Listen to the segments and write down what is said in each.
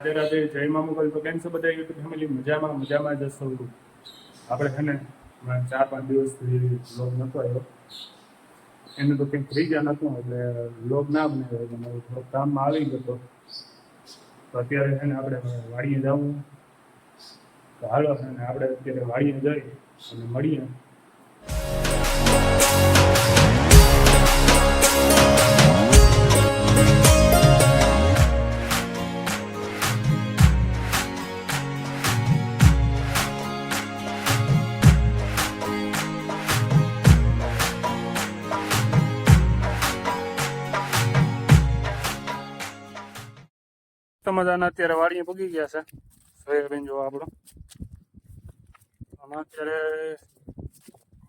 રાધે રાધે, જય મા મોગલ તો કેમ છો બધા? યુટ્યુબ ફેમિલી મજામાં મજામાં જ હશો આપણે છે ને ચાર પાંચ દિવસથી લોગ નહોતો આવ્યો. એનું તો કંઈક થઈ ગયા નહોતું, એટલે લોગ ના બનાવ્યો એટલે થોડોક કામમાં આવી ગયો તો. અત્યારે છે ને આપણે વાડીએ જવું. તો હાલો, છે ને, આપણે અત્યારે વાડીએ જઈ અને મળીએ. મજાના અત્યારે વાડીએ પગી ગયા છે. સોયાબીન જોવા આપણો. આમાં અત્યારે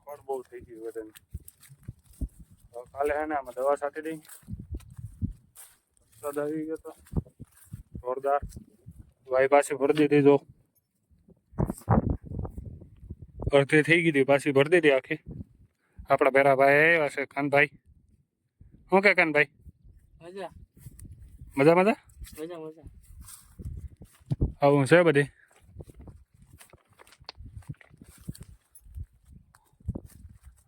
ખોટ બહુ થઈ ગયું બધાને કાલે હે ને આમાં દવા છાંટી દઈ. વરસાદ આવી ગયો તો. જોરદાર. ભાઈ પાછી ભરી દીધી જો. અડધી થઈ ગઈ હતી પાછી ભરી દીધી આખી. આપણા પેરા ભાઈ આવ્યા છે કાનભાઈ. શું કે કાનભાઈ? મજા. મજા મજા? મજા આવું છે બધી?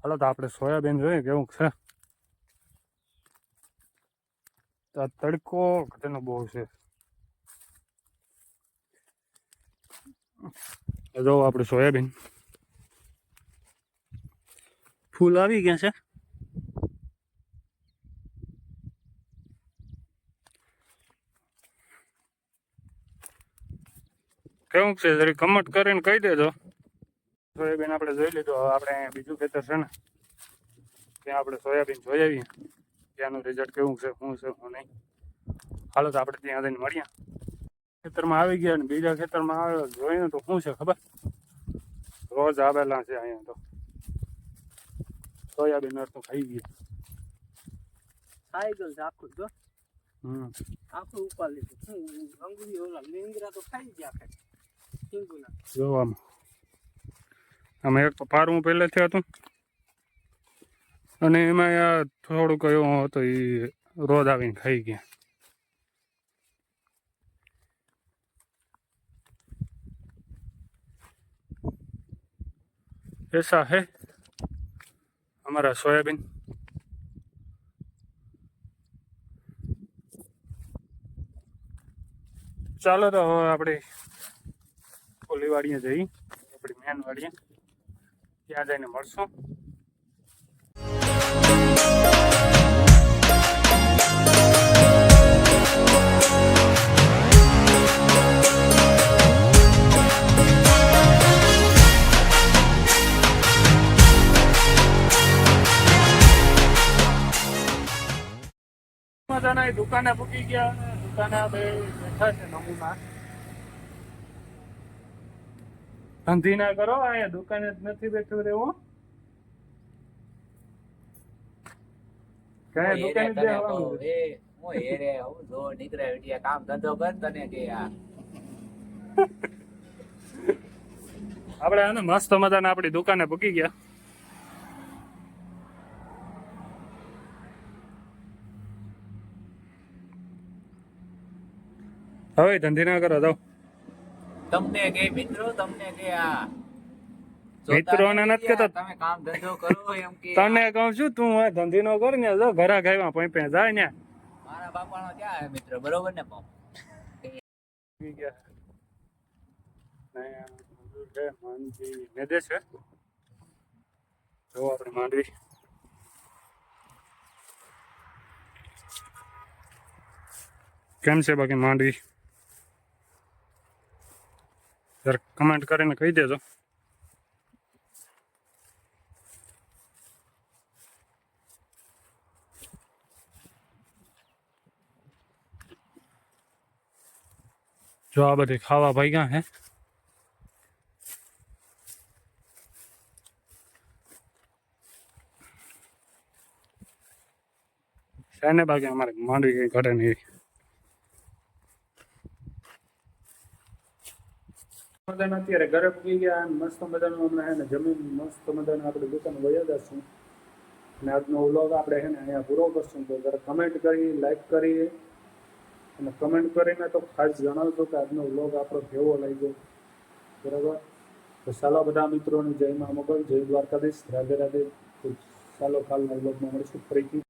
હાલો તો આપણે સોયાબીન જોઈએ કેવું છે. તો તડકો તેનો બહુ છે. જો આપણે સોયાબીન. ફૂલ આવી ગયા છે. કેવું છે જરી કમેન્ટ કરીને કહી દેજો સોયાબીન આપણે જોઈ લીધું હવે આપણે અહીંયા બીજું ખેતર છે ને ત્યાં આપણે સોયાબીન જોઈ આવીએ ત્યાંનું રિઝલ્ટ કેવું છે શું છે શું નહીં હાલો તો આપણે ત્યાં જઈને મળીએ ખેતરમાં આવી ગયા ને બીજા ખેતરમાં આવે જોઈને તો શું છે ખબર રોજ આવેલા છે અહીંયા તો સોયાબીન તો ખાઈ ગયા ખાઈ ગયું છે આખું જો હમ આખું ઉપાડી લીધું શું અંગુરી ઓલા લીંગરા તો ખાઈ ગયા જોવામાં આમાં એક તો પારવું પહેલેથી હતું અને એમાં આ થોડુંક એવું હતો એ રોજ આવીને ખાઈ ગયા ऐसा है हमारा सोयाबीन ચાલો તો હવે આપણે વાડીએ જઈ, આપણી મેન વાડીએ ત્યાં જઈને મળશું. દુકાને પૂકી ગયા દુકાને બે બેઠા છે નમૂના. ધંધી ના કરો અહીંયા દુકાને જ નથી બેઠું રહેવું. કઈ દુકાને જ બેહવાનું છે. કામ ધંધો કર તને કે આ. આપણે આને મસ્ત મજાના આપણી દુકાને પૂકી ગયા. હવે ધંધી ના કરો જાઓ. તમને કે મિત્રો તમને કે આ મિત્રોને નથી કહેતો. તમે કામ ધંધો કરો એમ કે તને કહું છું તું હવે ધંધી નો કર ને જો ઘરા ખાવા પૈપે જાય ને. મારા બાપાનો ક્યાં હે મિત્ર? બરોબર ને માંડવી છે જો આપણે માંડવી કેમ છે બાકી માંડવી જરા કમેન્ટ કરીને કહી દેજો જો આ બધી ખાવા ભાગ્યા હે છે ને બાકી અમારે માંડવી કઈ ઘટે નહીં મજાના અત્યારે ઘરે પૂકી ગયા મસ્ત મજાનું હમણાં હે ને જમીન મસ્ત મજાનું આપણે દુકાન વયા જશું. અને આજનો વ્લોગ આપણે હે ને અહીંયા પૂરો કરશું. તો જરા કમેન્ટ કરી લાઈક કરી. અને કમેન્ટ કરીને તો ખાસ જણાવજો કે આજનો વ્લોગ આપણો કેવો લાગ્યો. બરાબર? તો ચાલો બધા મિત્રોને જય મા મોગલ જય દ્વારકાધીશ. રાધે રાધે. ચાલો કાલના વ્લોગમાં મળીશું ફરીથી.